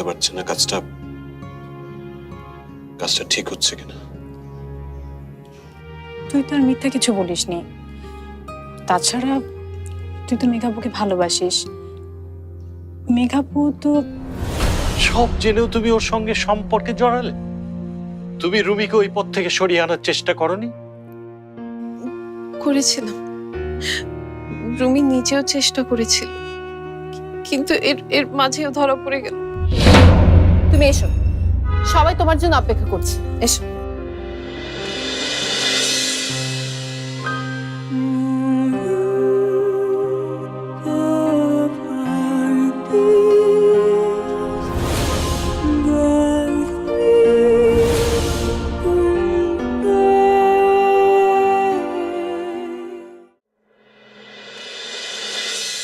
বুঝতে পারছি না কাজটা কাজটা ঠিক হচ্ছে কিনা। তুই তো আর মিথ্যা কিছু বলিসনি। তাছাড়া তুই তো মেঘাপুকে ভালোবাসিস। মেঘাপু তো সব জেনেও তুমি ওর সঙ্গে সম্পর্কে জড়ালে? তুমি রুমিকে ওই পথ থেকে সরিয়ে আনার চেষ্টা করনি? করেছিলাম। রুমি নিজেও চেষ্টা করেছিল। কিন্তু এর এর মাঝেও ধরা পড়ে গেল। তুমি এসো। সবাই তোমার জন্য অপেক্ষা করছে। এসো।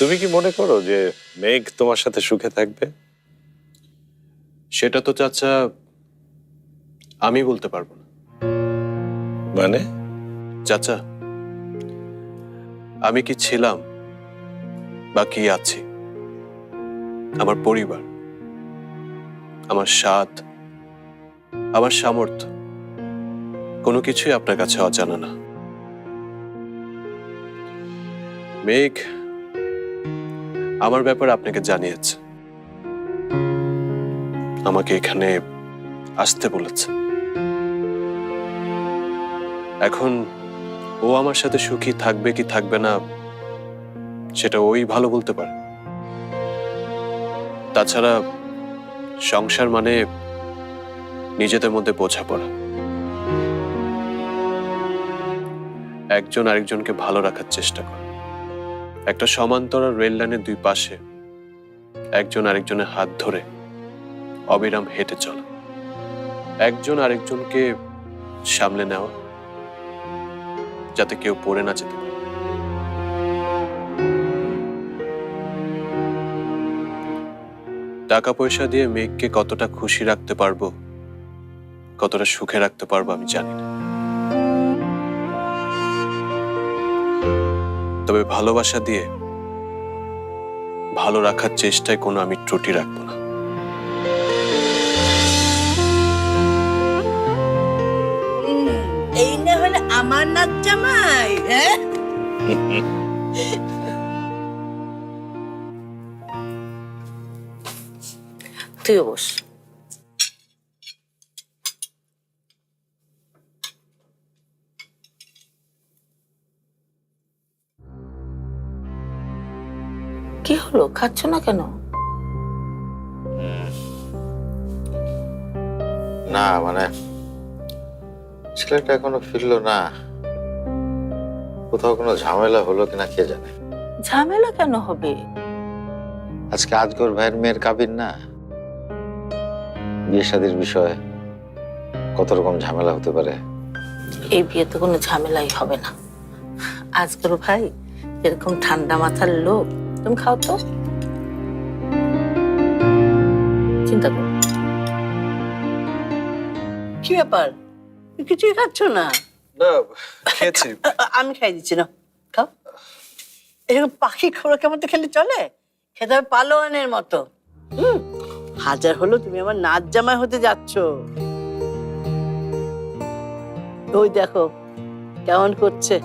তুমি কি মনে করো যে মেঘ তোমার সাথে সুখে থাকবে? সেটা তো চাচা আমি বলতে পারব না। মানে? চাচা আমি কি ছিলাম বা কি আছি? আমার পরিবার আমার স্বাদ আমার সামর্থ্য কোনো কিছুই আপনার কাছে অজানা না। মেঘ আমার ব্যাপারে আপনাকে জানিয়েছে। আমাকে এখানে আসতে বলেছে। এখন ও আমার সাথে সুখী থাকবে কি থাকবে না, সেটা ওই ভালো বলতে পারে। তাছাড়া সংসার মানে নিজেদের মধ্যে বোঝাপড়া। একজন আরেকজনকে ভালো রাখার চেষ্টা করে। একটা সমান্তরাল রেল লাইনের দুই পাশে একজন আরেকজনের হাত ধরে অবিরাম হেঁটে চলা। একজন আরেকজনকে সামলে নেওয়া, যাতে কেউ পড়ে না যেতে টাকা পয়সা দিয়ে মেঘকে কতটা খুশি রাখতে পারব, কতটা সুখে রাখতে পারব আমি জানি না। তবে ভালোবাসা দিয়ে ভালো রাখার চেষ্টায় কোনো আমি ত্রুটি রাখব তুইও বস কি হলো? খাচ্ছ না কেন? না মানে ছেলেটা এখনও ফিরলো না। কোথাও কোনো ঝামেলা হলো কিনা কে জানে? ঝামেলা কেন হবে? আজকে আজগর ভাইয়ের মেয়ের কাবিন না? বিয়ে শাদির বিষয়ে কত রকম ঝামেলা হতে পারে? এই বিয়েতে কোনো ঝামেলাই হবে না। আজকের ভাই এরকম ঠান্ডা মাথার লোক তুমি খাও তো। চিন্তা করো। কি ব্যাপার? কিছুই খাচ্ছ না? না, খেয়েছি। আমি খাই দিচ্ছি না খাও। এরকম পাখি খোরাকের মতো খেলে চলে? খেতে হবে পালোয়ানের মতো। হুম, হাজার হলো তুমি আমার নাচ জামাই হতে যাচ্ছ। ওই দেখো, কেমন করছে।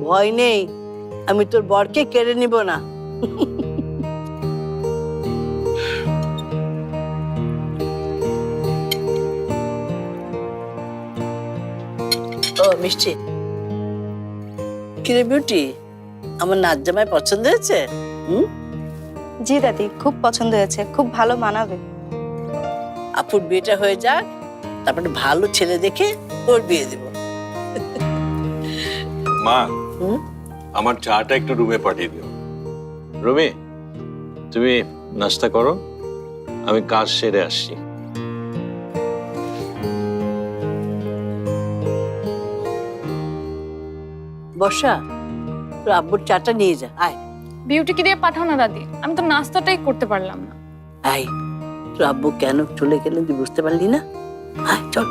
ভয় নেই, আমি তোর বরকে কেড়ে নিব না। মিষ্টি। কিরে বিউটি আমার নাচ জামাই পছন্দ হয়েছে? হুম? জি দাদি খুব পছন্দ হয়েছে খুব ভালো মানাবে। আপুর বিয়েটা হয়ে যাক তারপরে ভালো ছেলে দেখে ওর বিয়ে দেব। মা হুম? আমার চাটা একটু রুমে পাঠিয়ে দিও। রুমি তুমি নাস্তা করো আমি কাজ সেরে আসছি। বর্ষা তোর আব্বুর চাটা নিয়ে যা আয়। বিউটিকে দিয়ে পাঠাও না দাদি? আমি তো নাস্তাটাই করতে পারলাম না। আয়। তোর আব্বু কেন চলে গেলেন তুই বুঝতে পারলি না? আয় চল।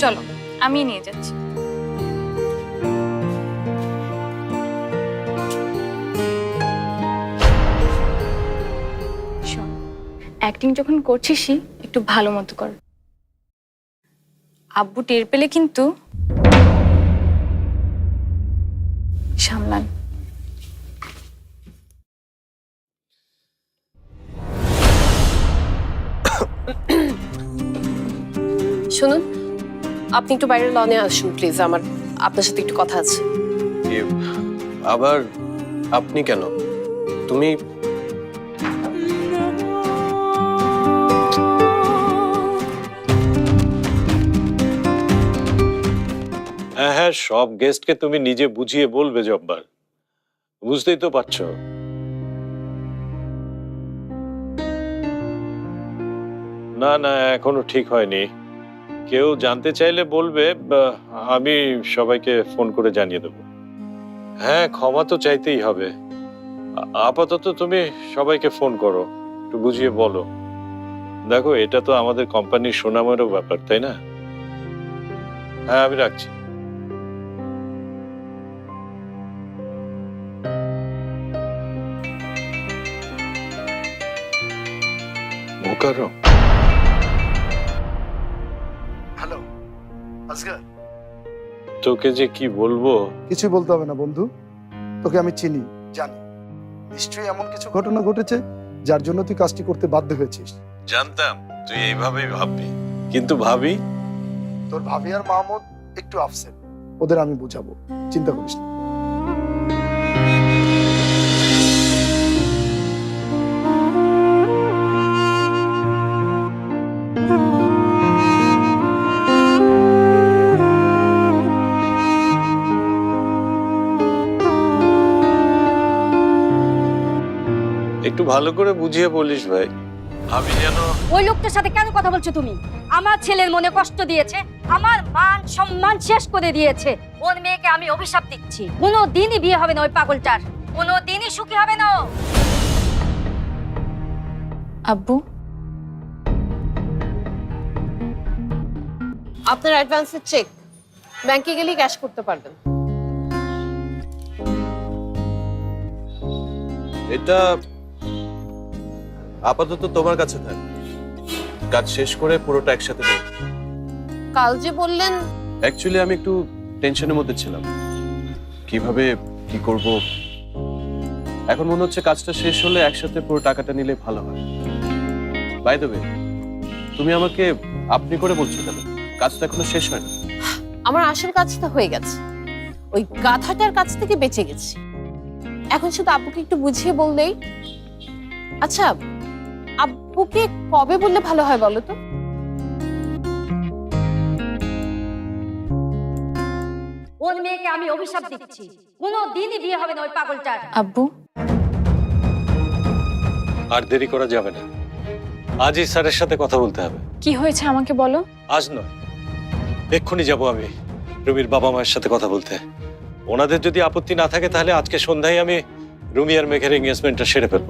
চলো আমি নিয়ে যাচ্ছি। অ্যাক্টিং যখন করছিসই একটু ভালো মতো কর। আব্বু টের পেলে কিন্তু সামলান। শুনুন আপনি একটু বাইরের লনে আসুন প্লিজ। আমার আপনার সাথে একটু কথা আছে। আবার আপনি কেন? তুমি হ্যাঁ হ্যাঁ সব গেস্টকে তুমি নিজে বুঝিয়ে বলবে, জব্বার। বুঝতেই তো পারছ। না না, এখনও ঠিক হয়নি। কেউ জানতে চাইলে বলবে আমি সবাইকে ফোন করে জানিয়ে দেবো। হ্যাঁ ক্ষমা তো চাইতেই হবে। আপাতত তুমি সবাইকে ফোন করো, একটু বুঝিয়ে বলো। দেখো, এটা তো আমাদের কোম্পানির সুনামেরও ব্যাপার, তাই না? হ্যাঁ আমি রাখছি। মোকারম হ্যালো আজগার তোকে যে কি বলব? কিছু বলতে হবে না বন্ধু। তোকে আমি চিনি জানি। নিশ্চয়ই এমন কিছু ঘটনা ঘটেছে যার জন্য তুই কাজটি করতে বাধ্য হয়েছিস। জানতাম তুই এইভাবেই ভাববি। কিন্তু ভাবি? তোর ভাবি আর মাহমুদ একটু আপসেট ওদের আমি বুঝাবো। চিন্তা করিস না। ভালো করে বুঝিয়ে বলিস ভাই। আমি যেন ওই লোকটার সাথে কেন কথা বলছো তুমি? আমার ছেলের মনে কষ্ট দিয়েছে আমার মান সম্মান শেষ করে দিয়েছে। ওর মেয়েকে আমি অভিশাপ দিচ্ছি। কোনো দিনই বিয়ে হবে না ওই পাগলটার। কোনো দিনই সুখী হবে না ও। আব্বু? আপনার অ্যাডভান্সের চেক ব্যাংকে গেলেই ক্যাশ করতে পারবেন। এটা আপাতত তোমার কাছে থাক। কাজ শেষ করে পুরোটা একসাথে দেব কাল যে বললেন। অ্যাকচুয়ালি আমি একটু টেনশনের মধ্যে ছিলাম। কীভাবে কি করব? এখন মনে হচ্ছে কাজটা শেষ হলে একসাথে পুরো টাকাটা নিলে ভালো হয়। বাই দ্য ওয়ে তুমি আমাকে আপনি করে বলছো কেন? কাজটা এখনও শেষ হয় না। আমার আসল কাজটা হয়ে গেছে। ওই গাধাটার কাছ থেকে বেঁচে গেছি। এখন শুধু আপুকে একটু বুঝিয়ে বললেই। আচ্ছা আব্বুকে কবে বললে ভালো হয় বলো তো? ওর মেয়েকে আমি অভিশাপ দিচ্ছি। কোনো দিনই বিয়ে হবে না ওই পাগলটার। আব্বু? আর দেরি করা যাবে না। আজই স্যারের সাথে কথা বলতে হবে। কি হয়েছে আমাকে বলো? আজ নয়। এক্ষুনি যাব আমি রুমির বাবা মায়ের সাথে কথা বলতে। ওনাদের যদি আপত্তি না থাকে তাহলে আজকে সন্ধ্যায় আমি রুমি আর মেঘের এঙ্গেজমেন্টটা সেরে ফেলব।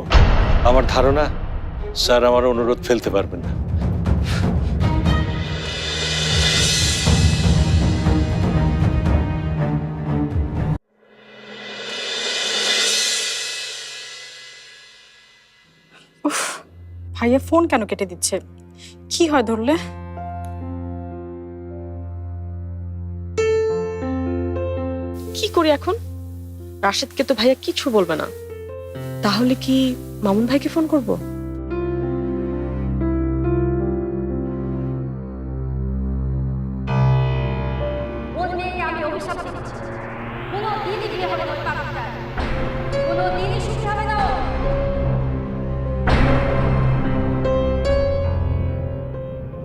আমার ধারণা স্যার, আমার অনুরোধ ফেলতে পারবেন না। ভাইয়া ফোন কেন কেটে দিচ্ছে? কি হয় ধরলে? কি করি এখন? রাশেদকে তো ভাইয়া কিছু বলবে না। তাহলে কি মামুন ভাইকে ফোন করব?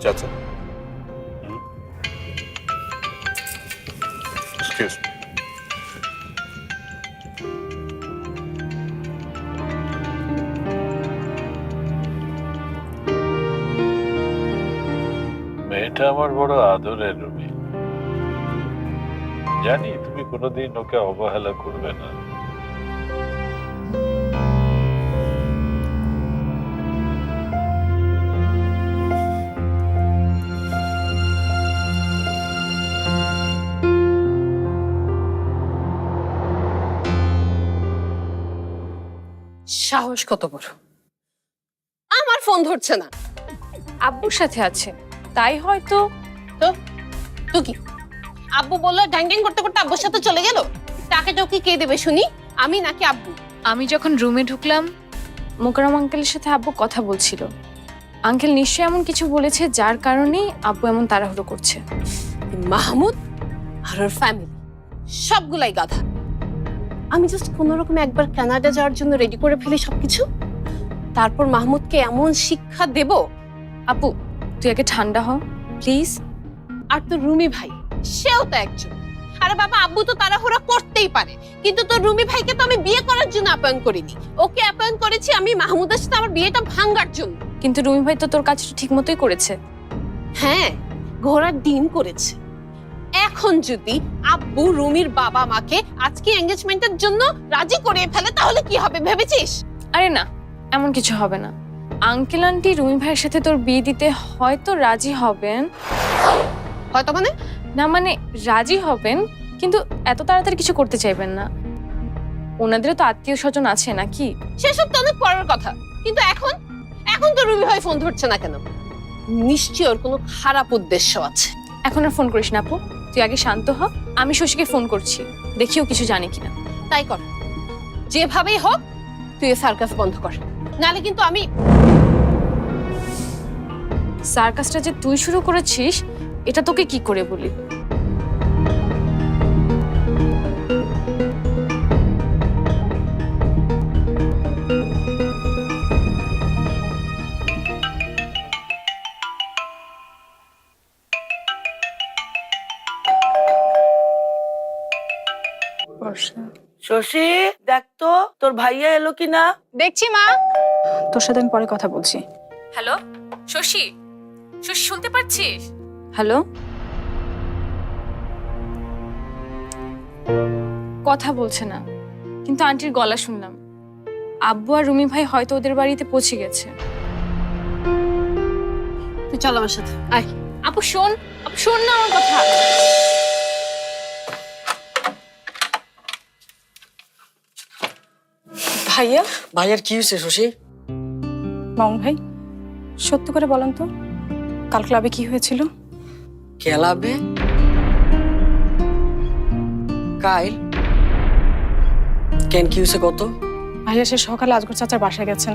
চাচা। মেয়েটা আমার বড় আদরের রুমি। জানি তুমি কোনোদিন ওকে অবহেলা করবে না। সাহস কত বড়? আমার ফোন ধরছে না। আব্বুর সাথে আছে। তাই হয়তো তো? তো কি? আব্বু বলল ড্যাং ড্যাং করতে করতে আব্বুর সাথে চলে গেল? টাকাটাও কি কে দেবে শুনি? আমি নাকি আব্বু? আমি যখন রুমে ঢুকলাম মোকারম আঙ্কেলের সাথে আব্বু কথা বলছিল। আঙ্কেল নিশ্চয়ই এমন কিছু বলেছে যার কারণেই আব্বু এমন তাড়াহুড়ো করছে। মাহমুদ আর ওর ফ্যামিলি সবগুলাই গাধা। আমি জাস্ট কোনো রকম একবার কানাডা যাওয়ার জন্য রেডি করে ফেলি সবকিছু। তারপর মাহমুদকে এমন শিক্ষা দেব আপু তুই আগে ঠান্ডা হ প্লিজ আর তোর রুমি ভাই সেও তো একজন। আরে বাবা আব্বু তো তাড়াহুড়া করতেই পারে। কিন্তু তোর রুমি ভাইকে তো আমি বিয়ে করার জন্য আপ্যায়ন করিনি। ওকে আপ্যায়ন করেছি আমি মাহমুদের সাথে আমার বিয়েটা ভাঙ্গার জন্য। কিন্তু রুমি ভাই তো তোর কাজটা ঠিক মতোই করেছে। হ্যাঁ ঘোড়ার ডিম করেছে। এখন যদি আব্বু রুমির বাবা মাকে আজকে এঙ্গেজমেন্টের জন্য রাজি করিয়ে ফেলে তাহলে কি হবে ভেবেছিস? আরে না এমন কিছু হবে না। আঙ্কেল আন্টি রুমি ভাইয়ের সাথে তোর বিয়ে দিতে হয়তো রাজি হবেন। হয়তো মানে? না মানে রাজি হবেন কিন্তু এত তাড়াতাড়ি কিছু করতে চাইবেন না। ওনাদেরও তো আত্মীয় স্বজন আছে নাকি? সেসব তো অনেক পরের কথা। কিন্তু এখন? এখন তো রুমি ভাই ফোন ধরছে না কেন? নিশ্চয় ওর কোনো খারাপ উদ্দেশ্য আছে। এখন আর ফোন করিস না আপু। তুই আগে শান্ত হ, আমি শশীকে ফোন করছি। দেখিও কিছু জানে কিনা। তাই কর। যেভাবেই হোক, তুই সার্কাস বন্ধ কর। নালে কিন্তু আমি সার্কাসটা যে তুই শুরু করেছিস, এটা তোকে কি করে বলি? শশী দেখ তো তোর ভাইয়া এলো কিনা? দেখছি মা। তোর সাথে আমি পরে কথা বলছি। হ্যালো? শশী শশী শুনতে পাচ্ছিস? হ্যালো? কথা বলছে না কিন্তু আন্টির গলা শুনলাম। আব্বু আর রুমি ভাই হয়তো ওদের বাড়িতে পৌঁছে গেছে। তুই চল আমার সাথে আয়। আপু শোন আপু শোন না আমার কথা। ভাইয়া? ভাইয়ার কি হয়েছে শশী? মামুন ভাই সত্যি করে বলেন তো কাল ক্লাবে কি হয়েছিল? ক্লাবে? কাইল কেন কি হয়েছে কত? ভাইয়া সে সকালে আজগর চাচার বাসায় গেছেন।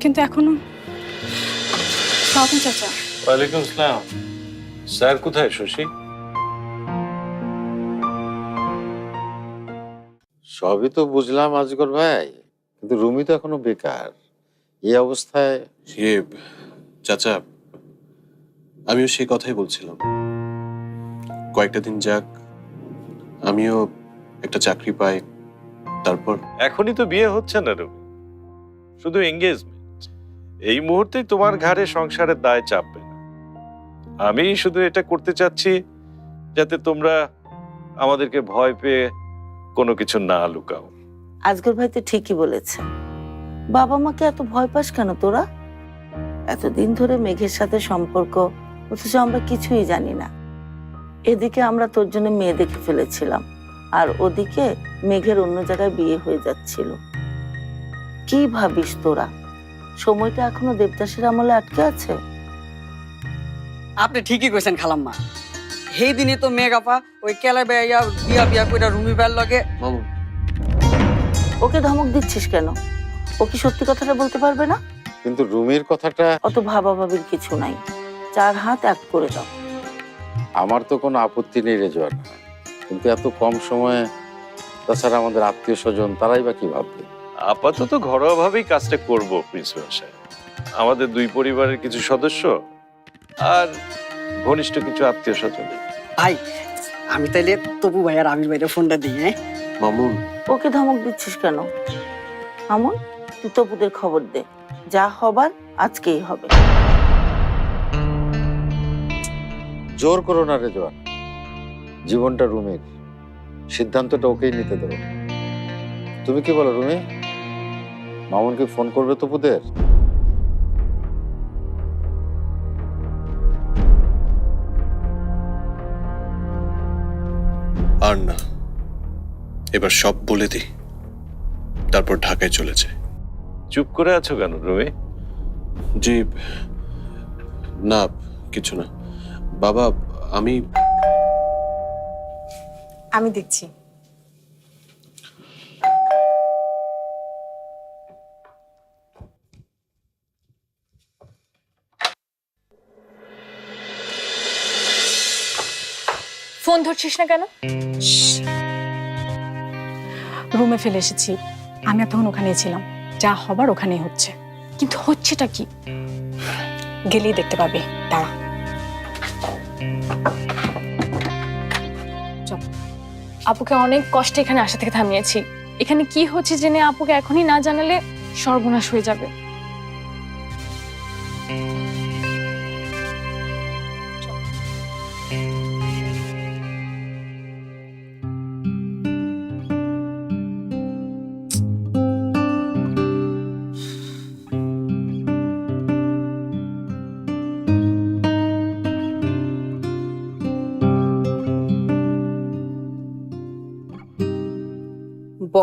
কিন্তু এখনও সাউথিন চাচা। ওয়ালাইকুম আসসালাম। স্যার কোথায় শশী? সবই তো বুঝলাম আজগর ভাই কিন্তু রুমি তো এখনও বেকার। এই অবস্থায় ইয়ে চাচা আমিও সেই কথাই বলছিলাম। কয়েকটা দিন যাক আমিও একটা চাকরি পাই তারপর? এখনই তো বিয়ে হচ্ছে না রবি শুধু এঙ্গেজমেন্ট এই মুহূর্তে তোমার ঘাড়ে সংসারের দায় চাপবে না। আমি শুধু এটা করতে চাচ্ছি যাতে তোমরা আমাদেরকে ভয় পেয়ে কোনো কিছু না লুকাও। আজকের ভাই তো ঠিকই বলেছে। বাবা মাকে এত ভয় পাস কেন তোরা? এতদিন ধরে মেঘের সাথে সম্পর্ক অথচ আমরা কিছুই জানি না। এদিকে আমরা তোর জন্য মেয়ে দেখে ফেলেছিলাম আর ওদিকে মেঘের অন্য জায়গায় বিয়ে হয়ে যাচ্ছিল। কি ভাবিস তোরা? সময়টা এখনও দেবদাসের আমলে আটকে আছে? আপনি ঠিকই কইছেন খালাম্মা। সেই দিনে তো মেগাপা ওই কেলা বেয়া বিয়া বিয়া কইরা রুমি বেয়ার লগে। মামুন ওকে ধমক দিচ্ছিস কেন? ও কি সত্যি কথাটা বলতে পারবে না? কিন্তু রুমির কথাটা অত ভাবা ভাবাভাবির কিছু নাই। চার হাত এক করে দাও। আমার তো কোনো আপত্তি নেই রেজওয়ান কিন্তু এত কম সময়ে তাছাড়া আমাদের আত্মীয় স্বজন তারাই বা কি ভাববে? আপাতত ঘরোয়াভাবেই কাজটা করব প্রিন্সিপাল সাহেব আমাদের দুই পরিবারের কিছু সদস্য আর ঘনিষ্ঠ কিছু আত্মীয় স্বজন ভাই আমি তাইলে তপু ভাই আর আমির ভাইয়ের ফোনটা দিই হ্যাঁ? মামুন। ওকে ধমক দিচ্ছিস কেন? আমন তুই তপুদের খবর দে। যা হবার আজকেই হবে। জোর করো না রেজওয়ান জীবনটা রুমির। সিদ্ধান্তটা ওকেই নিতে দেবো। তুমি কি বলো রুমি? মামুনকে ফোন করবে তপুদের আর না। এবার সব বলে দিই। তারপর ঢাকায় চলে যায় চুপ করে আছো কেন রুমি? জি না কিছু না। বাবা আমি আমি দেখছি। ফোন ধরছিস না কেন? রুমে ফেলে এসেছি। আমি তখন ওখানেই ছিলাম। যা হবার ওখানেই হচ্ছে। কিন্তু হচ্ছেটা কি? গেলেই দেখতে পাবে। দাঁড়া। আপুকে অনেক কষ্টে এখানে আসা থেকে থামিয়েছি। এখানে কি হচ্ছে জেনে আপুকে এখনই না জানালে সর্বনাশ হয়ে যাবে।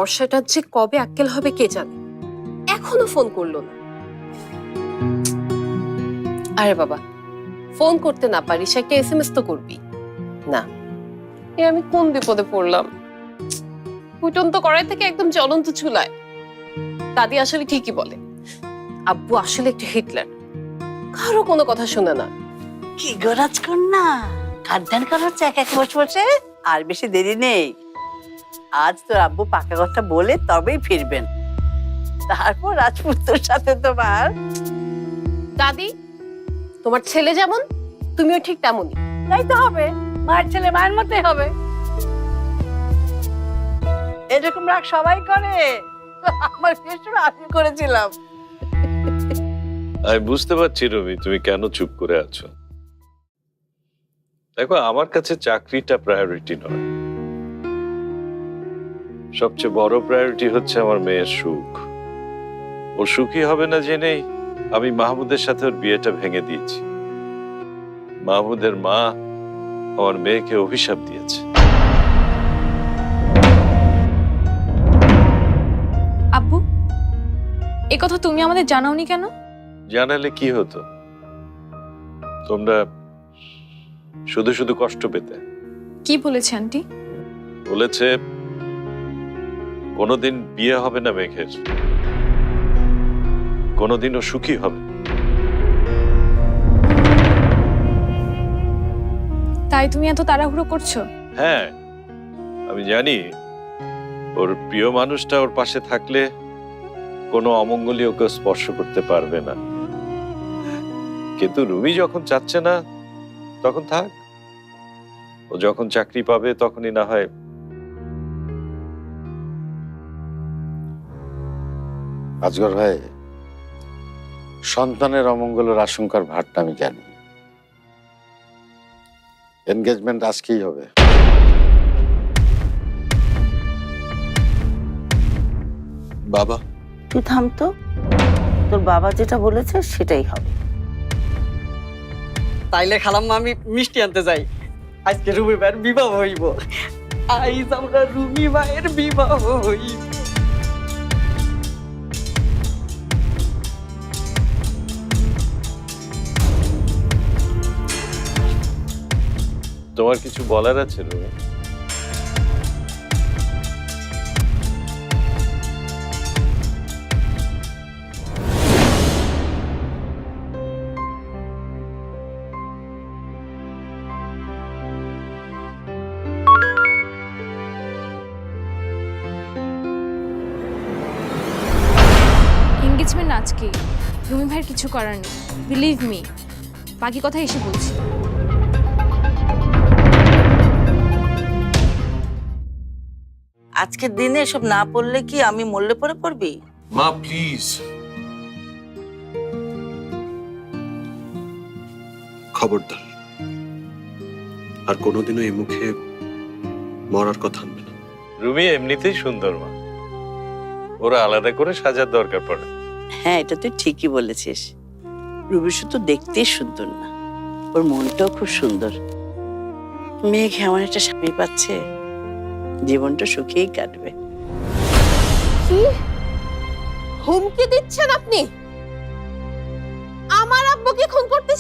বর্ষাটার যে কবে আক্কেল হবে কে জানে? এখনও ফোন করল না। আরে বাবা, ফোন করতে না পারিস, একটা এসএমএস তো করবি। না, এ আমি কোন বিপদে পড়লাম? ফুটন্ত কড়াই থেকে একদম জ্বলন্ত চুলায়। দাদি আসলে ঠিকই বলে, আব্বু আসলে একটু হিটলার। কারও কোনো কথা শোনে না। কি গো রাজকন্যা? খাদ্যান করা হচ্ছে, এক এক বসে বসে? আর বেশি দেরি নেই। আজ তোর আব্বু পাকা কথা বলে তবেই ফিরবেন। তারপর রাজপুত্রের সাথে তোমার দাদি তোমার ছেলে যেমন তুমিও ঠিক তেমনই। তাই তো হবে। মায়ের ছেলে মায়ের মতোই হবে। এরকম রাগ সবাই করে। আমার সময় আমি করেছিলাম। আমি বুঝতে পারছি রবি তুমি কেন চুপ করে আছো? দেখো আমার কাছে চাকরিটা প্রায়োরিটি নয়। সবচেয়ে বড় প্রায়োরিটি হচ্ছে আমার মেয়ের সুখ। ও সুখী হবে না জেনেই আমি মাহমুদের সাথে ওর বিয়েটা ভেঙে দিয়েছি। মাহমুদের মা আমার মেয়েকে অভিশাপ দিয়েছে। আব্বু এ কথা তুমি আমাদের জানাওনি কেন? জানালে কি হতো? তোমরা শুধু শুধু কষ্ট পেতে। কি বলেছে আন্টি? বলেছে কোনোদিন বিয়ে হবে না মেঘের। কোনোদিনও সুখী হবে। তাই তুমি এত তাড়াহুড়ো করছ? হ্যাঁ আমি জানি। ওর প্রিয় মানুষটা ওর পাশে থাকলে কোনো অমঙ্গলই ওকে স্পর্শ করতে পারবে না। কিন্তু রুমি যখন চাচ্ছে না তখন থাক। ও যখন চাকরি পাবে তখনই না হয় আজগর ভাই সন্তানের অমঙ্গলের আশঙ্কার ভারটা আমি জানি। এনগেজমেন্ট আজকেই হবে। বাবা। তুই থাম তো। তোর বাবা যেটা বলেছে সেটাই হবে। তাইলে খালাম্মা আমি মিষ্টি আনতে যাই। আজকে রুমি ভাইয়ের বিবাহ হইব। আইজ আমরা রুমি ভাইয়ের বিবাহ হইব। তোমার কিছু বলার আছে, রুমি? আজকে। রুমি ভাইয়ের কিছু করার নেই। বিলিভ মি বাকি কথা এসে বলছি। আজকের দিনে এসব না পড়লে কি আমি মরলে পরে পড়বি? মা প্লিজ খবরদার। আর কোনোদিনও এই মুখে মরার কথা আনবে না। রুমি এমনিতেই সুন্দর মা। ওরা আলাদা করে সাজার দরকার পড়ে। হ্যাঁ এটা তুই ঠিকই বলেছিস। রুবি শুধু দেখতেই সুন্দর না। ওর মনটাও খুব সুন্দর। মেঘ এমন একটা স্বামী পাচ্ছে। জীবনটা সুখেই কাটবে। কি? হুমকি দিচ্ছেন আপনি? আমার আব্বুকে খুন করতে